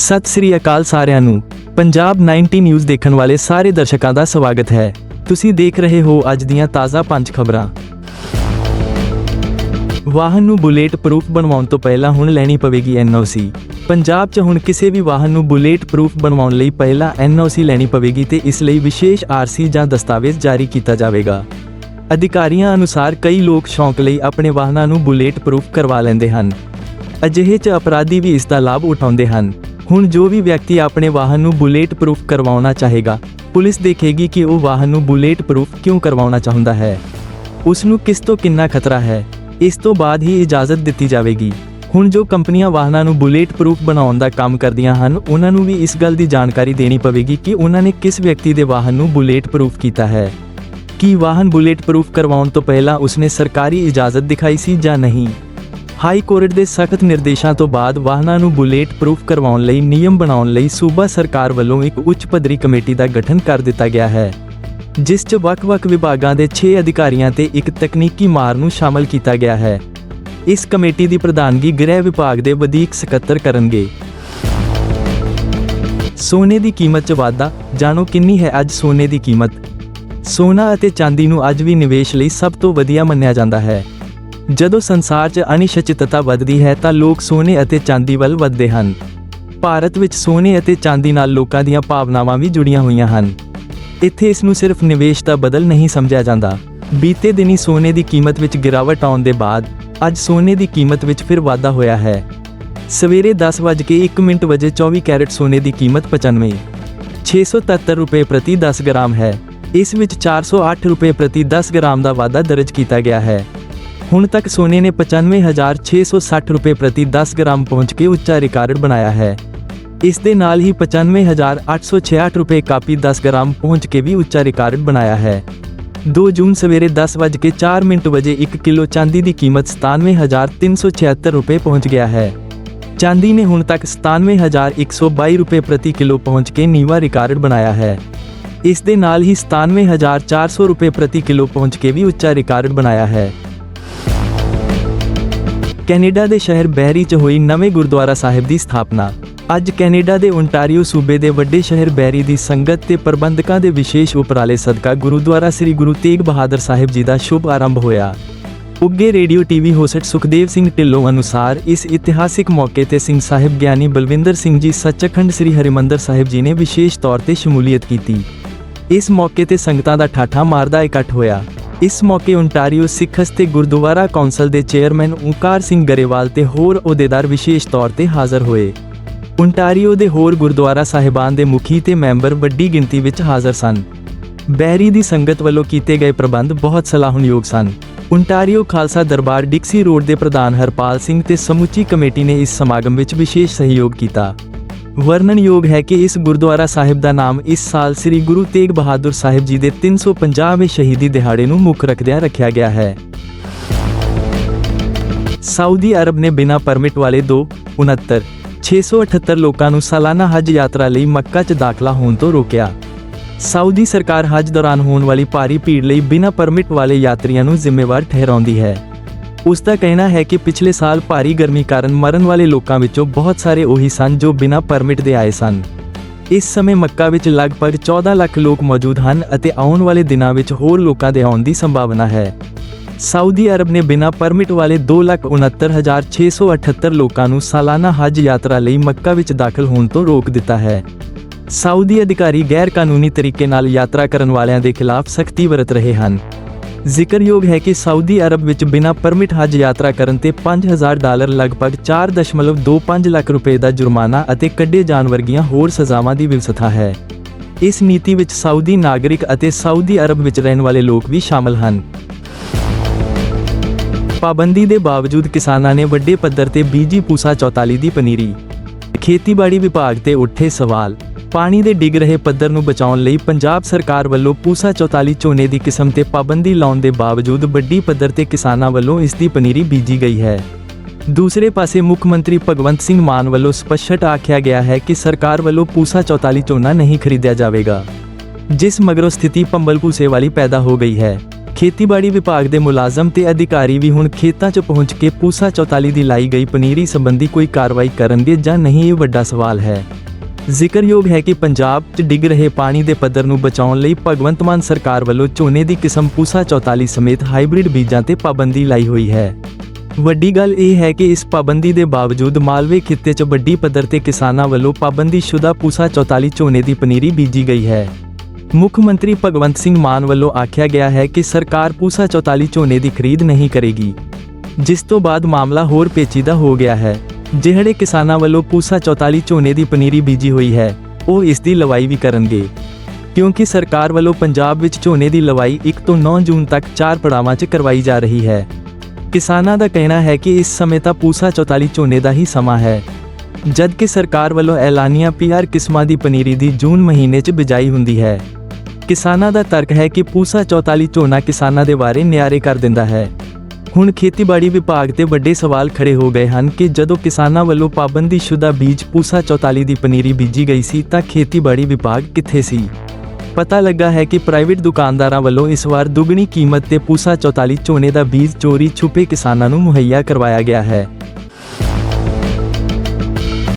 ਸਤਿ ਸ੍ਰੀ ਅਕਾਲ ਸਾਰਿਆਂ ਨੂੰ। ਪੰਜਾਬ 90 ਨਿਊਜ਼ ਦੇਖਣ ਵਾਲੇ ਸਾਰੇ ਦਰਸ਼ਕਾਂ ਦਾ ਸਵਾਗਤ ਹੈ। ਤੁਸੀਂ ਦੇਖ ਰਹੇ ਹੋ ਅੱਜ ਦੀਆਂ ਤਾਜ਼ਾ ਪੰਜ ਖਬਰਾਂ। ਵਾਹਨ ਨੂੰ ਬੁਲੇਟ ਪ੍ਰੂਫ ਬਣਵਾਉਣ ਤੋਂ ਪਹਿਲਾਂ ਹੁਣ ਲੈਣੀ ਪਵੇਗੀ ਐਨਓਸੀ ਪੰਜਾਬ 'ਚ ਹੁਣ ਕਿਸੇ ਵੀ ਵਾਹਨ ਨੂੰ ਬੁਲੇਟ ਪ੍ਰੂਫ ਬਣਵਾਉਣ ਲਈ ਪਹਿਲਾਂ ਐਨਓਸੀ ਲੈਣੀ ਪਵੇਗੀ ਤੇ ਇਸ ਲਈ ਵਿਸ਼ੇਸ਼ ਆਰਸੀ ਜਾਂ ਦਸਤਾਵੇਜ਼ ਜਾਰੀ ਕੀਤਾ ਜਾਵੇਗਾ। ਅਧਿਕਾਰੀਆਂ ਅਨੁਸਾਰ ਕਈ ਲੋਕ ਸ਼ੌਂਕ ਲਈ ਆਪਣੇ ਵਾਹਨਾਂ ਨੂੰ ਬੁਲੇਟ ਪ੍ਰੂਫ ਕਰਵਾ ਲੈਂਦੇ ਹਨ। ਅਜਿਹੇ 'ਚ ਅਪਰਾਧੀ ਵੀ ਇਸ ਦਾ ਲਾਭ ਉਠਾਉਂਦੇ ਹਨ। ਹੁਣ ਜੋ ਵੀ ਵਿਅਕਤੀ ਆਪਣੇ ਵਾਹਨ ਨੂੰ ਬੁਲੇਟ ਪ੍ਰੂਫ ਕਰਵਾਉਣਾ ਚਾਹੇਗਾ, ਪੁਲਿਸ ਦੇਖੇਗੀ ਕਿ ਉਹ ਵਾਹਨ ਨੂੰ ਬੁਲੇਟ ਪ੍ਰੂਫ ਕਿਉਂ ਕਰਵਾਉਣਾ ਚਾਹੁੰਦਾ ਹੈ। ਉਸ ਨੂੰ ਕਿਸ ਤੋਂ ਕਿੰਨਾ ਖਤਰਾ ਹੈ, ਇਸ ਤੋਂ ਬਾਅਦ ਹੀ ਇਜਾਜ਼ਤ ਦਿੱਤੀ ਜਾਵੇਗੀ। ਹੁਣ ਜੋ ਕੰਪਨੀਆਂ ਵਾਹਨਾਂ ਨੂੰ ਬੁਲੇਟ ਪ੍ਰੂਫ ਬਣਾਉਣ ਦਾ ਕੰਮ ਕਰਦੀਆਂ ਹਨ, ਉਹਨਾਂ ਨੂੰ ਵੀ ਇਸ ਗੱਲ ਦੀ ਜਾਣਕਾਰੀ ਦੇਣੀ ਪਵੇਗੀ ਕਿ ਉਹਨਾਂ ਨੇ ਕਿਸ ਵਿਅਕਤੀ ਦੇ ਵਾਹਨ ਨੂੰ ਬੁਲੇਟ ਪ੍ਰੂਫ ਕੀਤਾ ਹੈ। ਕੀ ਵਾਹਨ ਬੁਲੇਟ ਪ੍ਰੂਫ ਕਰਵਾਉਣ ਤੋਂ ਪਹਿਲਾਂ ਉਸਨੇ ਸਰਕਾਰੀ ਇਜਾਜ਼ਤ ਦਿਖਾਈ ਸੀ ਜਾਂ ਨਹੀਂ? ਹਾਈ ਕੋਰਟ ਦੇ ਸਖਤ ਨਿਰਦੇਸ਼ਾਂ ਤੋਂ ਬਾਅਦ ਵਾਹਨਾਂ ਨੂੰ ਬੁਲੇਟ ਪ੍ਰੂਫ ਕਰਵਾਉਣ ਲਈ, ਨਿਯਮ ਬਣਾਉਣ ਲਈ ਸੂਬਾ ਸਰਕਾਰ ਵੱਲੋਂ ਇੱਕ ਉੱਚ ਪੱਧਰੀ ਕਮੇਟੀ ਦਾ ਗਠਨ ਕਰ ਦਿੱਤਾ ਗਿਆ ਹੈ, ਜਿਸ 'ਚ ਵੱਖ-ਵੱਖ ਵਿਭਾਗਾਂ ਦੇ 6 ਅਧਿਕਾਰੀਆਂ ਤੇ ਇੱਕ ਤਕਨੀਕੀ ਮਾਰ ਨੂੰ ਸ਼ਾਮਲ ਕੀਤਾ ਗਿਆ ਹੈ। ਇਸ ਕਮੇਟੀ ਦੀ ਪ੍ਰਧਾਨਗੀ ਗ੍ਰਹਿ ਵਿਭਾਗ ਦੇ ਵਧੀਕ ਸਕੱਤਰ ਕਰਨਗੇ। ਸੋਨੇ ਦੀ ਕੀਮਤ 'ਚ ਵਾਧਾ, ਜਾਣੋ ਕਿੰਨੀ ਹੈ ਅੱਜ ਸੋਨੇ ਦੀ ਕੀਮਤ? ਸੋਨਾ ਅਤੇ ਚਾਂਦੀ ਨੂੰ ਅੱਜ ਵੀ ਨਿਵੇਸ਼ ਲਈ ਸਭ ਤੋਂ ਵਧੀਆ ਮੰਨਿਆ ਜਾਂਦਾ ਹੈ। ਜਦੋਂ ਸੰਸਾਰ 'ਚ ਅਨਿਸ਼ਚਿਤਤਾ ਵੱਧਦੀ ਹੈ ਤਾਂ ਲੋਕ ਸੋਨੇ ਅਤੇ ਚਾਂਦੀ ਵੱਲ ਵੱਧਦੇ ਹਨ। ਭਾਰਤ ਵਿੱਚ ਸੋਨੇ ਅਤੇ ਚਾਂਦੀ ਨਾਲ ਲੋਕਾਂ ਦੀਆਂ ਭਾਵਨਾਵਾਂ ਵੀ ਜੁੜੀਆਂ ਹੋਈਆਂ ਹਨ। ਇੱਥੇ ਇਸ ਨੂੰ ਸਿਰਫ ਨਿਵੇਸ਼ ਦਾ ਬਦਲ ਨਹੀਂ ਸਮਝਿਆ ਜਾਂਦਾ। ਬੀਤੇ ਦਿਨੀ ਸੋਨੇ ਦੀ ਕੀਮਤ ਵਿੱਚ ਗਿਰਾਵਟ ਆਉਣ ਦੇ ਬਾਅਦ, ਅੱਜ ਸੋਨੇ ਦੀ ਕੀਮਤ ਵਿੱਚ ਫਿਰ ਵਾਧਾ ਹੋਇਆ ਹੈ। ਸਵੇਰੇ 10:01 ਮਿੰਟ ਵਜੇ 24 ਕੈਰਟ ਸੋਨੇ ਦੀ ਕੀਮਤ 95 677 ਰੁਪਏ ਪ੍ਰਤੀ 10 ਗ੍ਰਾਮ ਹੈ। ਇਸ ਵਿੱਚ 408 ਰੁਪਏ ਪ੍ਰਤੀ 10 ਗ੍ਰਾਮ ਦਾ ਵਾਧਾ ਦਰਜ ਕੀਤਾ ਗਿਆ ਹੈ। ਹੁਣ ਤੱਕ ਸੋਨੇ ਨੇ 95660 ਰੁਪਏ ਪ੍ਰਤੀ 10 ਗ੍ਰਾਮ ਪਹੁੰਚ ਕੇ ਉੱਚਾ ਰਿਕਾਰਡ ਬਣਾਇਆ ਹੈ। ਇਸ ਦੇ ਨਾਲ ਹੀ 95866 ਰੁਪਏ ਕਾਪੀ 10 ਗ੍ਰਾਮ ਪਹੁੰਚ ਕੇ ਵੀ ਉੱਚਾ ਰਿਕਾਰਡ ਬਣਾਇਆ ਹੈ। 2 ਜੂਨ ਸਵੇਰੇ 10:04 ਮਿੰਟ ਵਜੇ 1 ਕਿਲੋ ਚਾਂਦੀ ਦੀ ਕੀਮਤ 97376 ਰੁਪਏ ਪਹੁੰਚ ਗਿਆ ਹੈ। ਚਾਂਦੀ ਨੇ ਹੁਣ ਤੱਕ 97122 ਰੁਪਏ ਪ੍ਰਤੀ ਕਿਲੋ ਪਹੁੰਚ ਕੇ ਨੀਵਾ ਰਿਕਾਰਡ ਬਣਾਇਆ ਹੈ। ਇਸ ਦੇ ਨਾਲ ਹੀ 97400 ਰੁਪਏ ਪ੍ਰਤੀ ਕਿਲੋ ਪਹੁੰਚ ਕੇ ਵੀ ਉੱਚਾ ਰਿਕਾਰਡ ਬਣਾਇਆ ਹੈ। ਕੈਨੇਡਾ ਦੇ ਸ਼ਹਿਰ ਬੈਰੀ 'ਚ ਹੋਈ ਨਵੇਂ ਗੁਰਦੁਆਰਾ ਸਾਹਿਬ ਦੀ ਸਥਾਪਨਾ। ਅੱਜ ਕੈਨੇਡਾ ਦੇ ਓਨਟਾਰੀਓ ਸੂਬੇ ਦੇ ਵੱਡੇ ਸ਼ਹਿਰ ਬੈਰੀ ਦੀ ਸੰਗਤ ਤੇ ਪ੍ਰਬੰਧਕਾਂ ਦੇ ਵਿਸ਼ੇਸ਼ ਉਪਰਾਲੇ ਸਦਕਾ ਗੁਰਦੁਆਰਾ ਸ੍ਰੀ ਗੁਰੂ ਤੇਗ ਬਹਾਦਰ ਸਾਹਿਬ ਜੀ ਦਾ ਸ਼ੁਭ ਆਰੰਭ ਹੋਇਆ। ਉੱਗੇ radio TV host Sukhdev Singh Dhillon ਅਨੁਸਾਰ ਇਸ ਇਤਿਹਾਸਿਕ ਮੌਕੇ ਤੇ ਸਿੰਘ ਸਾਹਿਬ ਗਿਆਨੀ ਬਲਵਿੰਦਰ ਸਿੰਘ ਜੀ ਸੱਚਖੰਡ ਸ੍ਰੀ ਹਰਿਮੰਦਰ ਸਾਹਿਬ ਜੀ ਨੇ ਵਿਸ਼ੇਸ਼ ਤੌਰ ਤੇ ਸ਼ਮੂਲੀਅਤ ਕੀਤੀ। ਇਸ ਮੌਕੇ ਤੇ ਸੰਗਤਾਂ ਦਾ ਠਾਠਾ ਮਾਰਦਾ ਇਕੱਠ ਹੋਇਆ। ਇਸ ਮੌਕੇ ਓਨਟਾਰੀਓ ਸਿੱਖਸ ਤੇ ਗੁਰਦੁਆਰਾ ਕੌਂਸਲ ਦੇ ਚੇਅਰਮੈਨ ਓਕਾਰ ਸਿੰਘ ਗਰੇਵਾਲ ਤੇ ਹੋਰ ਅਹੁਦੇਦਾਰ ਵਿਸ਼ੇਸ਼ ਤੌਰ ਤੇ ਹਾਜ਼ਰ ਹੋਏ। ਓਨਟਾਰੀਓ ਦੇ ਹੋਰ ਗੁਰਦੁਆਰਾ ਸਾਹਿਬਾਨ ਦੇ ਮੁਖੀ ਤੇ ਮੈਂਬਰ ਵੱਡੀ ਗਿਣਤੀ ਵਿੱਚ ਹਾਜ਼ਰ ਸਨ। ਬਹਿਰੀ ਦੀ ਸੰਗਤ ਵੱਲੋਂ ਕੀਤੇ ਗਏ ਪ੍ਰਬੰਧ ਬਹੁਤ ਸਲਾਹਣਯੋਗ ਸਨ। Ontario Khalsa Darbar Dixie road ਦੇ ਪ੍ਰਧਾਨ ਹਰਪਾਲ ਸਿੰਘ ਤੇ ਸਮੁੱਚੀ ਕਮੇਟੀ ਨੇ ਇਸ ਸਮਾਗਮ ਵਿੱਚ ਵਿਸ਼ੇਸ਼ ਸਹਿਯੋਗ ਕੀਤਾ। ਵਰਣਨਯੋਗ ਹੈ ਕਿ ਇਸ ਗੁਰਦੁਆਰਾ ਸਾਹਿਬ ਦਾ ਨਾਮ ਇਸ ਸਾਲ ਸ੍ਰੀ ਗੁਰੂ ਤੇਗ ਬਹਾਦਰ ਸਾਹਿਬ ਜੀ ਦੇ 350ਵੇਂ ਸ਼ਹੀਦੀ ਦਿਹਾੜੇ ਨੂੰ ਮੁੱਖ ਰੱਖਦਿਆਂ ਰੱਖਿਆ ਗਿਆ ਹੈ। ਸਾਊਦੀ ਅਰਬ ਨੇ ਬਿਨਾਂ ਪਰਮਿਟ ਵਾਲੇ 2 69 678 ਲੋਕਾਂ ਨੂੰ ਸਾਲਾਨਾ ਹਜ ਯਾਤਰਾ ਲਈ ਮੱਕਾ 'ਚ ਦਾਖਲਾ ਹੋਣ ਤੋਂ ਰੋਕਿਆ। ਸਾਊਦੀ ਸਰਕਾਰ ਹਜ ਦੌਰਾਨ ਹੋਣ ਵਾਲੀ ਭਾਰੀ ਭੀੜ ਲਈ ਬਿਨਾਂ ਪਰਮਿਟ ਵਾਲੇ ਯਾਤਰੀਆਂ ਨੂੰ ਜ਼ਿੰਮੇਵਾਰ ਠਹਿਰਾਉਂਦੀ ਹੈ। ਉਸ ਦਾ ਕਹਿਣਾ ਹੈ ਕਿ ਪਿਛਲੇ ਸਾਲ ਭਾਰੀ ਗਰਮੀ ਕਾਰਨ ਮਰਨ ਵਾਲੇ ਲੋਕਾਂ ਵਿੱਚੋਂ ਬਹੁਤ ਸਾਰੇ ਉਹੀ ਸਨ ਜੋ ਬਿਨਾਂ ਪਰਮਿਟ ਦੇ ਆਏ ਸਨ। ਇਸ ਸਮੇਂ ਮੱਕਾ ਵਿੱਚ ਲਗਭਗ 14 ਲੱਖ ਲੋਕ ਮੌਜੂਦ ਹਨ ਅਤੇ ਆਉਣ ਵਾਲੇ ਦਿਨਾਂ ਵਿੱਚ ਹੋਰ ਲੋਕਾਂ ਦੇ ਆਉਣ ਦੀ ਸੰਭਾਵਨਾ ਹੈ। ਸਾਊਦੀ ਅਰਬ ਨੇ ਬਿਨਾਂ ਪਰਮਿਟ ਵਾਲੇ 269678 ਲੋਕਾਂ ਨੂੰ ਸਾਲਾਨਾ ਹਜ ਯਾਤਰਾ ਲਈ ਮੱਕਾ ਵਿੱਚ ਦਾਖਲ ਹੋਣ ਤੋਂ ਰੋਕ ਦਿੱਤਾ ਹੈ। ਸਾਊਦੀ ਅਧਿਕਾਰੀ ਗੈਰ ਕਾਨੂੰਨੀ ਤਰੀਕੇ ਨਾਲ ਯਾਤਰਾ ਕਰਨ ਵਾਲਿਆਂ ਦੇ ਖਿਲਾਫ ਸਖਤੀ ਵਰਤ ਰਹੇ ਹਨ। ਜ਼ਿਕਰਯੋਗ ਹੈ ਕਿ ਸਾਊਦੀ ਅਰਬ ਵਿੱਚ ਬਿਨਾਂ ਪਰਮਿਟ ਹਜ ਯਾਤਰਾ ਕਰਨ ਤੇ 5000 ਡਾਲਰ ਲਗਭਗ 4.25 ਲੱਖ ਰੁਪਏ ਦਾ ਜੁਰਮਾਨਾ ਅਤੇ ਕੱਢੇ ਜਾਣ ਵਰਗੀਆਂ ਹੋਰ ਸਜ਼ਾਵਾਂ ਦੀ ਵਿਵਸਥਾ ਹੈ। ਇਸ ਨੀਤੀ ਵਿੱਚ ਸਾਊਦੀ ਨਾਗਰਿਕ ਅਤੇ ਸਾਊਦੀ ਅਰਬ ਵਿੱਚ ਰਹਿਣ ਵਾਲੇ ਲੋਕ ਵੀ ਸ਼ਾਮਲ ਹਨ। ਪਾਬੰਦੀ ਦੇ ਬਾਵਜੂਦ ਕਿਸਾਨਾਂ ਨੇ ਵੱਡੇ ਪੱਧਰ ਤੇ ਬੀਜੀ ਪੂਸਾ 44 ਦੀ ਪਨੀਰੀ। ਖੇਤੀਬਾੜੀ ਵਿਭਾਗ ਤੇ ਉੱਠੇ ਸਵਾਲ। ਪਾਣੀ ਦੇ ਡਿੱਗ ਰਹੇ ਪੱਧਰ ਨੂੰ ਬਚਾਉਣ ਲਈ ਪੰਜਾਬ ਸਰਕਾਰ ਵੱਲੋਂ ਪੂਸਾ 44 ਝੋਨੇ ਦੀ ਕਿਸਮ ਤੇ ਪਾਬੰਦੀ ਲਾਉਣ ਦੇ ਬਾਵਜੂਦ ਵੱਡੀ ਪੱਧਰ ਤੇ ਕਿਸਾਨਾਂ ਵੱਲੋਂ ਇਸ ਦੀ ਪਨੀਰੀ ਬੀਜੀ ਗਈ ਹੈ। ਦੂਸਰੇ ਪਾਸੇ ਮੁੱਖ ਮੰਤਰੀ ਭਗਵੰਤ ਸਿੰਘ ਮਾਨ ਵੱਲੋਂ ਸਪਸ਼ਟ ਆਖਿਆ ਗਿਆ ਹੈ ਕਿ ਸਰਕਾਰ ਵੱਲੋਂ ਪੂਸਾ 44 ਝੋਨਾ ਨਹੀਂ ਖਰੀਦਿਆ ਜਾਵੇਗਾ। ਜਿਸ ਮਗਰੋਂ ਸਥਿਤੀ ਪੰਬਲ ਪੂਸੇ ਵਾਲੀ ਪੈਦਾ ਹੋ ਗਈ ਹੈ। ਖੇਤੀਬਾੜੀ ਵਿਭਾਗ ਦੇ ਮੁਲਾਜ਼ਮ ਤੇ ਅਧਿਕਾਰੀ ਵੀ ਹੁਣ ਖੇਤਾਂ 'ਚ ਪਹੁੰਚ ਕੇ ਪੂਸਾ 44 ਦੀ ਲਾਈ ਗਈ ਪਨੀਰੀ ਸੰਬੰਧੀ ਕੋਈ ਕਾਰਵਾਈ ਕਰਨਗੇ ਜਾਂ ਨਹੀਂ ਇਹ ਵੱਡਾ ਸਵਾਲ ਹੈ। ਜ਼ਿਕਰਯੋਗ ਹੈ ਕਿ ਪੰਜਾਬ 'ਚ ਡਿੱਗ ਰਹੇ ਪਾਣੀ ਦੇ ਪੱਧਰ ਨੂੰ ਬਚਾਉਣ ਲਈ ਭਗਵੰਤ ਮਾਨ ਸਰਕਾਰ ਵੱਲੋਂ ਝੋਨੇ ਦੀ ਕਿਸਮ ਪੂਸਾ 44 ਸਮੇਤ ਹਾਈਬ੍ਰਿਡ ਬੀਜਾਂ ਤੇ ਪਾਬੰਦੀ ਲਾਈ ਹੋਈ ਹੈ। ਵੱਡੀ ਗੱਲ ਇਹ ਹੈ ਕਿ ਇਸ ਪਾਬੰਦੀ ਦੇ ਬਾਵਜੂਦ ਮਾਲਵੇ ਖਿੱਤੇ 'ਚ ਵੱਡੀ ਪੱਧਰ ਤੇ ਕਿਸਾਨਾਂ ਵੱਲੋਂ ਪਾਬੰਦੀ ਸ਼ੁਦਾ ਪੂਸਾ 44 ਝੋਨੇ ਦੀ ਪਨੀਰੀ ਬੀਜੀ ਗਈ ਹੈ। ਮੁੱਖ ਮੰਤਰੀ ਭਗਵੰਤ ਸਿੰਘ ਮਾਨ ਵੱਲੋਂ ਆਖਿਆ ਗਿਆ ਹੈ ਕਿ ਸਰਕਾਰ ਪੂਸਾ 44 ਝੋਨੇ ਦੀ ਖਰੀਦ ਨਹੀਂ ਕਰੇਗੀ। ਜਿਸ ਤੋਂ ਬਾਅਦ ਮਾਮਲਾ ਹੋਰ ਪੇਚੀਦਾ ਹੋ ਗਿਆ ਹੈ। ਜਿਹੜੇ ਕਿਸਾਨਾਂ ਵੱਲੋਂ ਪੂਸਾ 44 ਝੋਨੇ ਦੀ ਪਨੀਰੀ ਬੀਜੀ ਹੋਈ ਹੈ, ਉਹ ਇਸ ਦੀ ਲਵਾਈ ਵੀ ਕਰਨਗੇ। ਕਿਉਂਕਿ ਸਰਕਾਰ ਵੱਲੋਂ ਪੰਜਾਬ ਵਿੱਚ ਝੋਨੇ ਦੀ ਲਵਾਈ 1 ਤੋਂ 9 ਜੂਨ ਤੱਕ ਚਾਰ ਪੜਾਵਾਂ 'ਚ ਕਰਵਾਈ ਜਾ ਰਹੀ ਹੈ। ਕਿਸਾਨਾਂ ਦਾ ਕਹਿਣਾ ਹੈ ਕਿ ਇਸ ਸਮੇਂ ਤਾਂ ਪੂਸਾ 44 ਝੋਨੇ ਦਾ ਹੀ ਸਮਾਂ ਹੈ। ਜਦ ਕਿ ਸਰਕਾਰ ਵੱਲੋਂ ਐਲਾਨੀਆਂ ਪੀਆਰ ਕਿਸਮਾਂ ਦੀ ਪਨੀਰੀ ਦੀ ਜੂਨ ਮਹੀਨੇ 'ਚ ਬਿਜਾਈ ਹੁੰਦੀ ਹੈ। ਕਿਸਾਨਾਂ ਦਾ ਤਰਕ ਹੈ ਕਿ ਪੂਸਾ 44 ਝੋਨਾ ਕਿਸਾਨਾਂ ਦੇ ਬਾਰੇ ਨਿਆਰੇ ਕਰ ਦਿੰਦਾ ਹੈ। ਹੁਣ ਖੇਤੀਬਾੜੀ ਵਿਭਾਗ ਤੇ ਵੱਡੇ ਸਵਾਲ ਖੜੇ ਹੋ ਗਏ ਹਨ ਕਿ ਜਦੋਂ ਕਿਸਾਨਾਂ ਵੱਲੋਂ ਪਾਬੰਦੀਸ਼ੁਦਾ ਬੀਜ ਪੂਸਾ 44 ਦੀ ਪਨੀਰੀ ਬੀਜੀ ਗਈ ਸੀ ਤਾਂ ਖੇਤੀਬਾੜੀ ਵਿਭਾਗ ਕਿੱਥੇ ਸੀ? ਪਤਾ ਲੱਗਾ ਹੈ ਕਿ ਪ੍ਰਾਈਵੇਟ ਦੁਕਾਨਦਾਰਾਂ ਵੱਲੋਂ ਇਸ ਵਾਰ ਦੁੱਗਣੀ ਕੀਮਤ ਤੇ ਪੂਸਾ 44 ਝੋਨੇ ਦਾ ਬੀਜ ਚੋਰੀ ਛੁਪੇ ਕਿਸਾਨਾਂ ਨੂੰ ਮੁਹੱਈਆ ਕਰਵਾਇਆ ਗਿਆ ਹੈ।